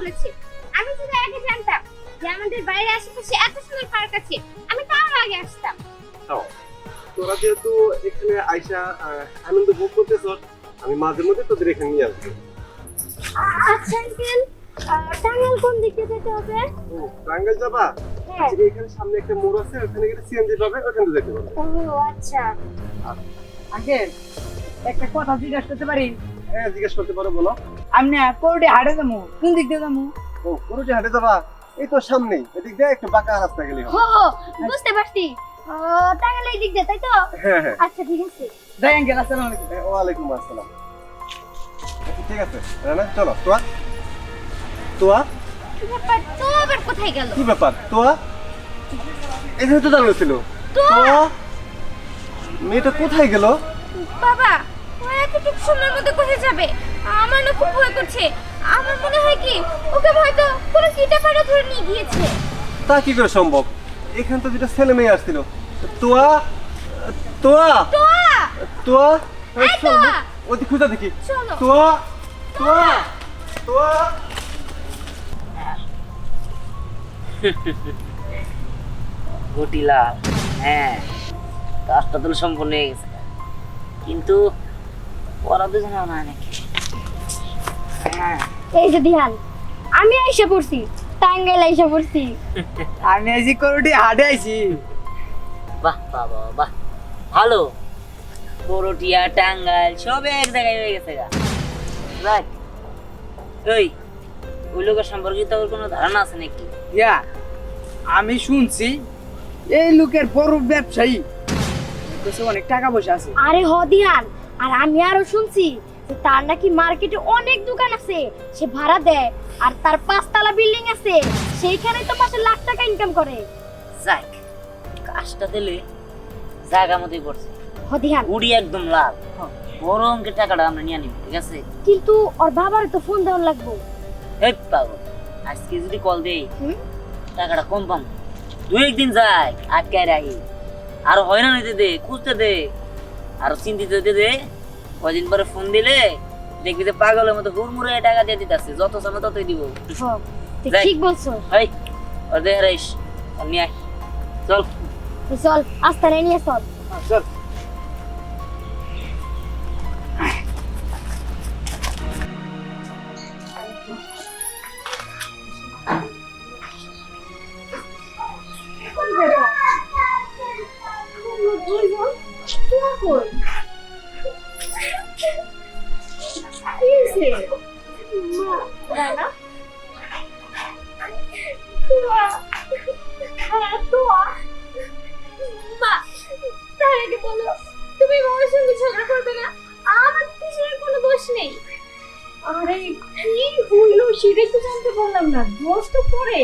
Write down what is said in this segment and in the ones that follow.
বলেছিস আমি যদি আগে জানতাম যে আমাদের বাইরে আশেপাশে এত সুন্দর পার্ক আছে আমি তাও আগে আসতাম। তোরা যেহেতু এখানে আইসা আনন্দ ভোগ করতেছ আমি মাঝে মধ্যে তোদের এখানে নিয়ে আসব। আচ্ছা আঙ্কেল টাঙ্গাল কোন দিকে যেতে হবে? ও টাঙ্গাইল যাবা? হ্যাঁ। আচ্ছা, এখানে সামনে একটা মোড় আছে ওখানে গেলে সিএনজি পাবে ওখানে যেতে পারবে ও আচ্ছা। আঙ্কেল একটা কথা জিজ্ঞাসা করতে পারি? হ্যাঁ জিজ্ঞেস করতে পারো বলো। আমি না কোর্টে হাটে যাব। কোন দিক দিয়ে যাব? ও হাটে যাবা? এই তো সামনেই এদিক দিয়ে একটু বাঁকা রাস্তা গেলে বুঝতে পারছি। ও, টাঙ্গাল এই দিক দিয়ে তাই তো? হ্যাঁ হ্যাঁ। আচ্ছা ঠিক আছে। যাই আঙ্কেল আসসালামু আলাইকুম। হ্যাঁ, ওয়ালাইকুম আসসালাম। আচ্ছা, ঠিক আছে রানা চলো তোয়া। তোয়া? কি ব্যাপার? তো আবার কোথায় গেল? কি ব্যাপার? তোয়া? এখানে তো ছিল? তোয়া? মেয়েটা কোথায় গেল? বাবা ও এতটুকু সময়ের মধ্যে কোথায় যাবে? আমার না খুব ভয় করছে। আমার মনে হয় কি ওকে হয়তো কোনো কিডন্যাপাররা ধরে নিয়ে গিয়েছে। তা কি করে সম্ভব? এখানে তো দুটো ছেলে মেয়ে আসছিল। তোয়া তোয়া তোয়া! তোয়া? এই তোয়া! ওদিক খুঁজা দেখি। চলো। তোয়া তোয়া তোয়া। ঘটিলাল হ্যাঁ কাজটা তো সম্পূর্ণ হয়ে গেছে। কিন্তু ওরা দুজনে না নাকি হ্যাঁ। এই যে ধ্যান আমি আইসা পড়ছি টাঙ্গাইল আইসা পড়ছি। আমি আইছি কোর্টে হাটে আইছি বাহ বাহ বাহ বাহ। ভালো। করটিয়া টাঙ্গাইল সব এক জায়গায় হয়ে গেছে গা। ওই ওই লোকের সম্পর্কে তোর কোনো ধারণা আছে নাকি? ইয়া আমি শুনছি এই লোকের বড় ব্যবসায়ী। কাছে অনেক টাকা পয়সা আছে। আরে হ ধ্যান আর আমি আরও শুনছি যে তার নাকি মার্কেটে অনেক দোকান আছে সে ভাড়া দেয় আর তার পাঁচতলা বিল্ডিং আছে সেইখানে তো মাসে লাখ টাকা ইনকাম করে। যাক কাজটা দিলে জায়গা মতোই পড়ছে। হ ধ্যান গুড়ি একদম লাভ বড় অঙ্কের টাকাটা আমরা নিয়ে নিব ঠিক আছে? কিন্তু ওর বাবার তো ফোন দেওয়ার লাগবো। এই পাগল। আজকে যদি কল দেই? টাকাটা কম পাম। দুই একদিন যাক আটকায় রাখি। আরও হয়রান হইতে দে খুঁজতে দে। আরও চিন্তিত দিদি কদিন পরে ফোন দিলে দেখবি যে পাগলের মতো হুড়মুড়ে টাকা দিয়ে দিতেছে যত সময় ততই দিব। ঠিক বলছো। এই ওর দেহ রাইস ওর নিয়ে আয়। চল। চল আস্তানে নিয়ে চল। চল। তুমি বাবার সঙ্গে ঝগড়া করবে না আমার পিছনে কোনো দোষ নেই আরে কি হইল সেটাই তো জানতে পারলাম না দোষ তো পরে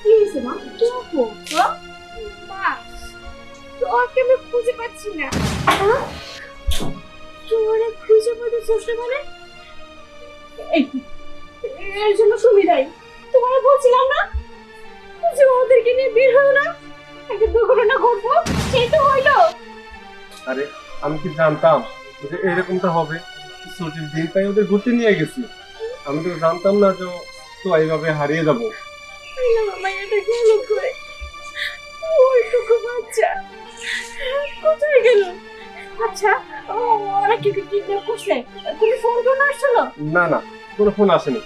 কি হয়েছে মা কি মা তোকে আমি খুঁজে পাচ্ছি না তোরে খুঁজে পেতে চেষ্টা করে এর জন্য সুবিধাই তোমার বলছিলাম না যে ওদেরকে নিয়ে বের হও না। একটা দুর্ঘটনা ঘটবো সেই তো হইল। আরে আমি কি জানতাম যে এরকমটা হবে? ছুটির দিন তাই ওদের ঘুরতে নিয়ে গেছি। আমি তো জানতাম না যে তো এইভাবে হারিয়ে যাব। মাইয়াটা গেল করে। ওইটুকু বাচ্চা কোথায় গেল? আচ্ছা ওরা কি কিডন্যাপ করছে? তুমি ফোন করে আসছিল? না না কোনো ফোন আসেনি।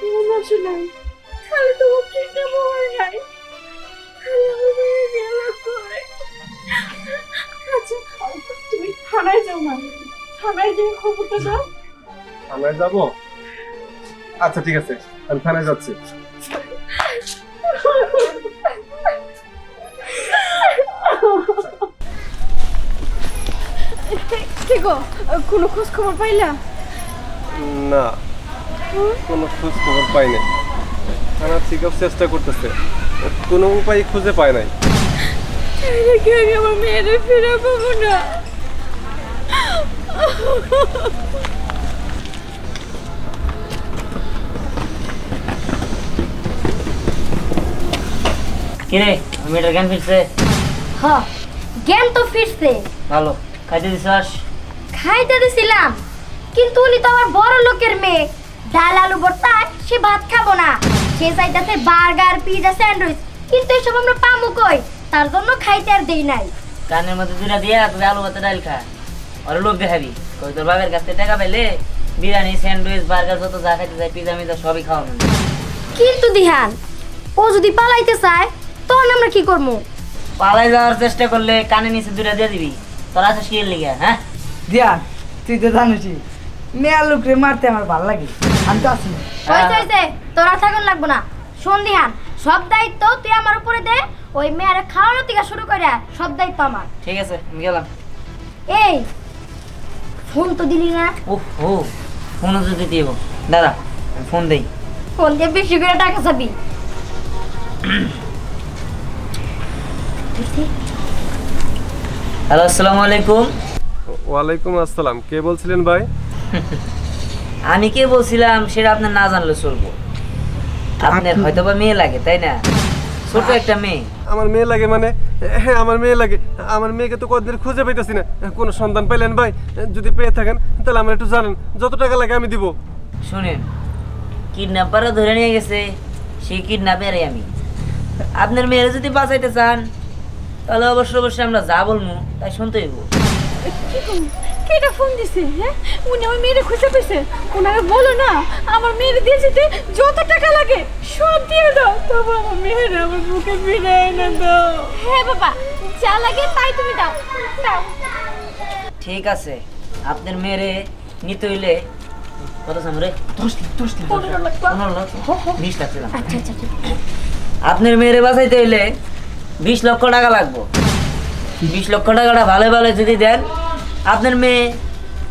ফোন আসে নাই। তাহলে তো কিডন্যাপ হয় করে। আচ্ছা তুমি থানায় যাও না। থানায় যেয়ে খবরটা দাও। থানায় যাব? আচ্ছা ঠিক আছে। আমি থানায় যাচ্ছি। কি গো? কোনো খোঁজ খবর পাইলা? না কোনো খোঁজ খবর পাই নাই। থানা আপ চেষ্টা করতেছে। কোনো উপায় খুঁজে পায় নাই। কি আমি আমার মেয়েরে ফিরে পাবো না কিরে মেয়েটার জ্ঞান ফিরছে? হ জ্ঞান তো ফিরছে। ভালো খাইতে দিছাস? খাইতে দিছিলাম। কিন্তু উনি তো আমার বড় লোকের মেয়ে। ডাল আলু ভর্তা সে ভাত খাব না। সে চাইতেছে বার্গার পিজা স্যান্ডউইচ। কিন্তু এসব আমরা পামু কই? তার জন্য খাইতে আর দেই নাই। কানের মধ্যে দুটা দিয়া তুই আলু ভাতে ডাল খা। আর লোক দেখাবি। কই তোর বাবার কাছ টাকা পাইলে বিরিয়ানি স্যান্ডউইচ বার্গার যত যা খাইতে চাই পিজা মিজা সবই খাওয়া কিন্তু দিহান ও যদি পালাইতে চায় তখন আমরা কি করব পালাই যাওয়ার চেষ্টা করলে কানে নিচে দুটা দিয়ে দিবি। তোর আছে কি লিগা হ্যাঁ? দিয়া তুই তো জানিসই মেয়া লোকরে মারতে আমার ভালো লাগে আমি তো আছি। হয়েছে হয়েছে তোরা থাকুন লাগবো না। শোন দিহান সব দায়িত্ব তুই আমার উপরে দে ওই মেয়ের খাওয়ানো থেকে শুরু করে সব দায়িত্ব আমার। ঠিক আছে আমি গেলাম। এই ফোন তো দিলি না। উফ ও ফোনও যদি দিব। দাদা আমি ফোন দেই। ফোন দিয়ে বেশি করে টাকা চাবি। হ্যালো আসসালামু আলাইকুম। ওয়ালাইকুম আসসালাম। কে বলছিলেন ভাই? আমি কে বলছিলাম সেটা আপনার না জানলে চলবো। আপনার হয়তো বা মেয়ে লাগে তাই না? ছোট একটা মেয়ে। আমার মেয়ে লাগে মানে হ্যাঁ আমার মেয়ে লাগে। আমার মেয়েকে তো কতদিন খুঁজে পাইতেছি না। কোনো সন্ধান পাইলেন ভাই? যদি পেয়ে থাকেন তাহলে আমার একটু জানেন। যত টাকা লাগে আমি দিব। শুনেন কিডন্যাপাররা ধরে নিয়ে গেছে সেই কিডন্যাপারই আমি। আপনার মেয়েরা যদি বাঁচাইতে চান তাহলে অবশ্যই অবশ্যই আমরা যা বলব তাই শুনতে হইব। কেটা ফোন দিছে হ্যাঁ? উনি আমার মেয়েরে খুঁজে পেয়েছে। ওনাকে বলো না আমার মেয়েরে দিয়ে যেতে যত টাকা লাগে সব দিয়ে দাও। তবু আমার মেয়ের আমার ফিরে এনে দাও। হ্যাঁ বাবা যা লাগে তাই তুমি দাও। দাও। ঠিক আছে আপনার মেয়েরে নিতে হইলে কত সামরে পনেরো লাখ টাকা। পনেরো লাখ? বিশ লাখ আচ্ছা আচ্ছা। আপনার মেয়েরে বাঁচাইতে হইলে বিশ লক্ষ টাকা লাগবো। বিশ লক্ষ টাকাটা ভালো ভালো যদি দেন আপনার মেয়ে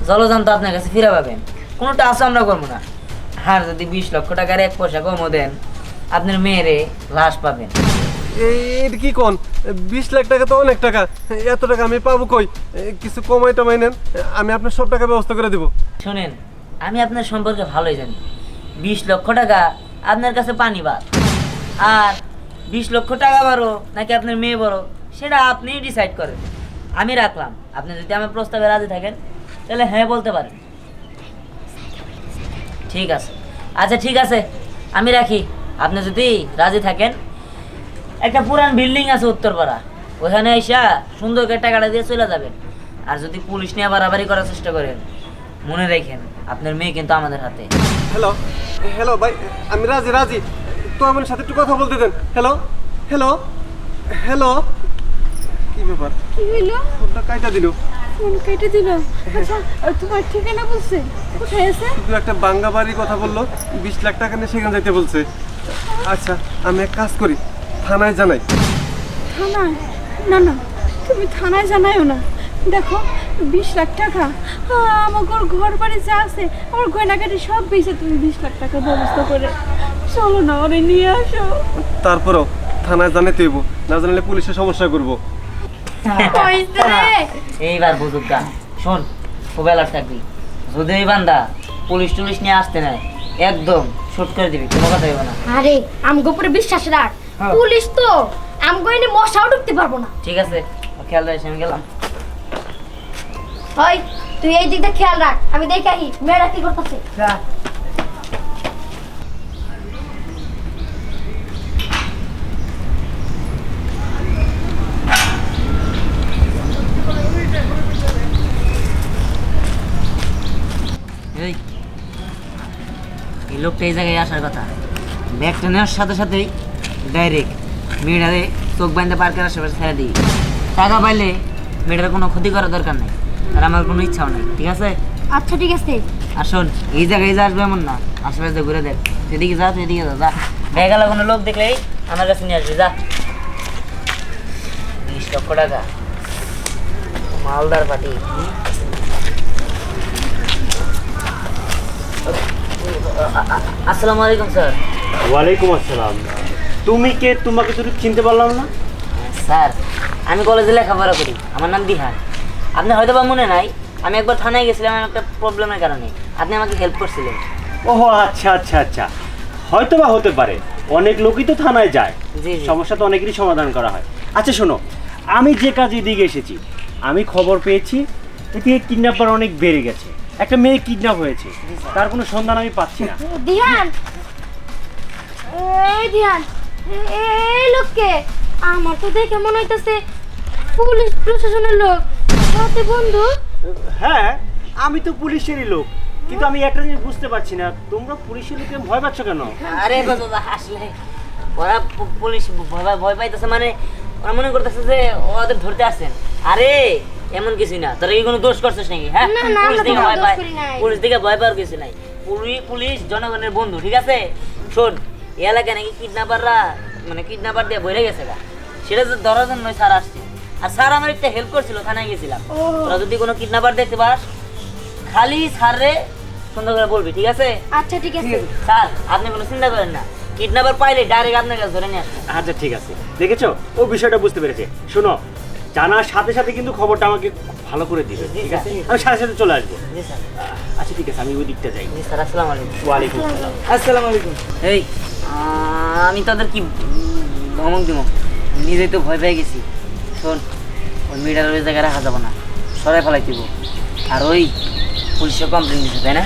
জলজান্ত আপনার কাছে ফিরে পাবেন কোনো টাচ আমরা করব না। আর যদি বিশ লক্ষ টাকার এক পয়সা কমও দেন আপনার মেয়েরে লাশ পাবেন। এটা কি কোন? বিশ লাখ টাকা তো অনেক টাকা। এত টাকা আমি পাবো কই? কিছু কমাই টমাই নেন। আমি আপনার সব টাকা ব্যবস্থা করে দেবো। শোনেন আমি আপনার সম্পর্কে ভালোই জানি। বিশ লক্ষ টাকা আপনার কাছে পানি বাদ আর বিশ লক্ষ টাকা বড় নাকি আপনার মেয়ে বড়? সেটা আপনিই ডিসাইড করেন। আমি রাখলাম। আপনি যদি আমার প্রস্তাবে রাজি থাকেন, তাহলে হ্যাঁ বলতে পারেন। ঠিক আছে। আচ্ছা ঠিক আছে। আমি রাখি। আপনি যদি রাজি থাকেন, একটা পুরান বিল্ডিং আছে উত্তরপাড়া। ওখানে এসা সুন্দর করে টাকাটা দিয়ে চলে যাবেন। আর যদি পুলিশ নিয়ে বাড়াবাড়ি করার চেষ্টা করেন, মনে রাখেন, আপনার মেয়ে কিন্তু আমাদের হাতে। হ্যালো হ্যালো ভাই, আমি রাজি রাজি। তো আমার সাথে একটু কথা বলতে দেন। হ্যালো হ্যালো হ্যালো ব্যাপার? কি হইল? ফোনটা কাইটা দিল? ফোন কেটে দিল? আচ্ছা তোমার ঠিকানা বলছে? কোথায় আছে? শুধু একটা বাঙ্গা বাড়ির কথা বলল বিশ লাখ টাকা নিয়ে সেখানে যাইতে বলছে। আচ্ছা আমি এক কাজ করি থানায় জানাই। থানায়? না না তুমি থানায় জানাইও না। দেখো বিশ লাখ টাকা আমার ঘর বাড়ি যা আছে আমার গয়নাগাটি সব বেঁচে তুমি বিশ লাখ টাকার ব্যবস্থা করে। চলো না ওরে নিয়ে আসো। তারপরও থানায় জানাইতে হইব না জানালে পুলিশের সমস্যা করব। এইবার বুঝুক গা। শোন খুব অ্যালার্ট থাকবি। যদি এই বান্দা পুলিশ টুলিশ নিয়ে আসতে নেয় একদম শুট করে দিবি কোনো কথা হইব না। আরে আমগো উপরে বিশ্বাস রাখ। হ্যাঁ। পুলিশ তো আমগো এনে মশাও ঢুকতে পারব না। ঠিক আছে খেয়াল রাখিস আমি গেলাম। ওই তুই এই দিকটা খেয়াল রাখ। আমি দেখে আহি মেয়েরা কি করতেছে? লোকটা এই জায়গায় আসার কথা। ব্যাগটা নেওয়ার সাথে সাথেই ডাইরেক্ট মেয়েটারে চোখ বাঁধতে পার্কের আশেপাশে ছেড়ে দিই। টাকা পাইলে মেয়েটার কোনো ক্ষতি করার দরকার নেই আর আমার কোনো ইচ্ছাও নেই ঠিক আছে? আচ্ছা ঠিক আছে। আর শোন এই জায়গায় যা আসবে এমন না আশেপাশে ঘুরে দেখ। এদিকে যা সেদিকে যা যা। ব্যাগালা কোনো লোক দেখলেই আমার কাছে নিয়ে আসবে যা। বিশ লক্ষ টাকা। মালদার পাটি আসসালামু আলাইকুম স্যার। ওয়ালাইকুম আসসালাম। তুমি কে? তোমাকে তো চিনতে পারলাম না। স্যার আমি কলেজে লেখাপড়া করি। আমার নাম দিহান। আপনি হয়তো বা মনে নাই আমি একবার থানায় গেছিলাম আমার একটা প্রবলেমের কারণে। আপনি আমাকে হেল্প করছিলেন। ওহো আচ্ছা আচ্ছা আচ্ছা। হয়তো বা হতে পারে। অনেক লোকই তো থানায় যায়। সমস্যা তো অনেকেরই সমাধান করা হয়। আচ্ছা শোনো। আমি যে কাজে দিকে এসেছি আমি খবর পেয়েছি এতে কিডন্যাপার অনেক বেড়ে গেছে। একটা মেয়ে কিডন্যাপ হয়েছে। তার কোনো সন্ধান আমি পাচ্ছি না। ধ্যান এই ধ্যান এ- এই লোককে! আমার তো দেখে মনে হইতেছে পুলিশ প্রশাসনের লোক। সাথে বন্ধু? হ্যাঁ আমি তো পুলিশেরই লোক। কিন্তু আমি একটা জিনিস বুঝতে পারছি না তোমরা পুলিশের লোকে ভয় পাচ্ছ কেন? আরে বাবা আসলে ওরা পুলিশ ভয় পাইতেছে মানে ওরা মনে করতেছে যে ওদের ধরতে আসছেন। আরে এমন কিছু না। তোরা কি কোনো দোষ করছিস নাকি হ্যাঁ? না, না, পুলিশ কোনো ভয় পায় পুলিশ থেকে ভয় পাওয়ার কিছু নাই। পুলি- পুলিশ জনগণের বন্ধু ঠিক আছে? শোন এই এলাকায় নাকি কিডন্যাপাররা মানে কিডন্যাপার দিয়ে বইরে গেছে গা। সেটা তো ধরার জন্যই স্যার আসছে। আর স্যার আমার একটা হেল্প করছিল থানায় গেছিলাম। তোরা যদি কোনো কিডন্যাপার দেখতে পাস খালি স্যাররে সুন্দর করে বলবি ঠিক আছে? আচ্ছা ঠিক আছে। স্যার আপনি কোনো চিন্তা করেন না। কিডন্যাপার পাইলে ডাইরেক্ট আপনার কাছে ধরে নিয়ে আসবেন আচ্ছা ঠিক আছে। দেখেছ? ও বিষয়টা বুঝতে পেরেছে। শোনো জানার সাথে সাথে কিন্তু খবরটা আমাকে ভালো করে দিবে ঠিক আছে। আমি সাথে সাথে চলে আসব। স্যার। আচ্ছা ঠিক আছে আমি ওই দিকটা যাই। স্যার আসসালামু আলাইকুম। ওয়ালাইকুম আসসালাম আসসালামু আলাইকুম। এই আমি তাদের কি ধমক দিব নিজেই তো ভয় পেয়ে গেছি। শোন ওই মেয়েটার ওই জায়গায় রাখা যাবে না। সরাই ফেলাই দিব। আর ওই পুলিশে কমপ্লেন দিচ্ছে তাই না?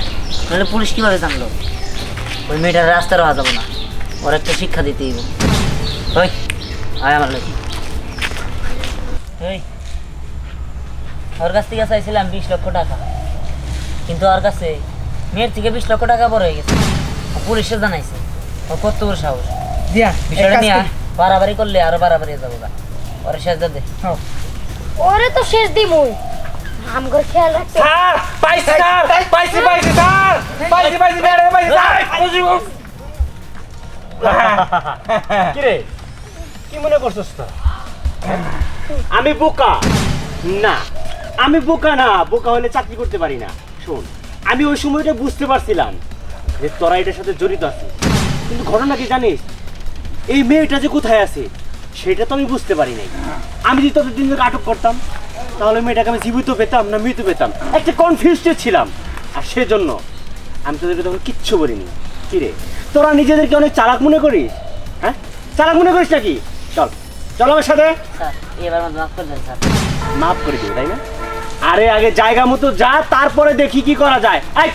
নাহলে পুলিশ কীভাবে জানলো? ওই মেয়েটার রাস্তা রাখা যাবে না। ওর একটা শিক্ষা দিতে দিব ওই আয় আমার লোক এই ওর কাছ থেকে চাইছিলাম বিশ লক্ষ টাকা কিন্তু ওর কাছে মেয়ের থেকে বিশ লক্ষ টাকা বড় হয়ে গেছে। পুলিশে জানাইছে ও কত বড় সাহস। দিয়া বিষয়টা নিয়ে বাড়াবাড়ি করলে আরও বাড়াবাড়ি হয়ে যাব গা ওরে শেষ দে ওরে তো শেষ দিমু আমগর খেয়াল রাখতে স্যার পাইছি স্যার পাইছি পাইছি স্যার পাইছি পাইছি ম্যাডাম পাইছি স্যার। কি রে কি মনে করছিস তো আমি বোকা। না, আমি বোকা না, বোকা হলে চাকরি করতে পারি না। শোন, আমি ওই সময়টা বুঝতে পারছিলাম যে তোরা এটার সাথে জড়িত আছিস। কিন্তু ঘটনা কি জানিস? এই মেয়েটা যে কোথায় আছে, সেটা তো আমি বুঝতে পারি নাই। আমি যদি তোদের দিন আটক করতাম, তাহলে মেয়েটাকে আমি জীবিত পেতাম না মৃত পেতাম? একটা কনফিউজড ছিলাম। আর সেজন্য আমি তোদেরকে তখন কিচ্ছু বলিনি। কি রে? তোরা নিজেদেরকে অনেক চালাক মনে করিস? হ্যাঁ? চালাক মনে করিস নাকি? চল। চল আমার সাথে। স্যার এবার মধ্যে মাফ করে দেন স্যার। মাফ করে দিবি তাই না? আরে আগে জায়গা মতো যা তারপরে দেখি কি করা যায়। আই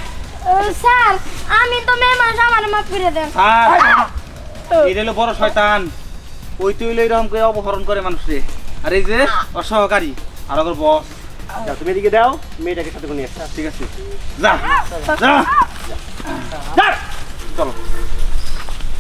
স্যার আমি তো মেয়ে মানুষ আমার মাফ করে দেন। এটা হলো বড় শয়তান। ওই তো হইল এরকম করে অপহরণ করে মানুষে আর এই যে অসহকারী আর ওর বস। যাও, তুমি এদিকে দাও মেয়েটাকে সাথে নিয়ে ঠিক আছে? যা যা যা! চলো।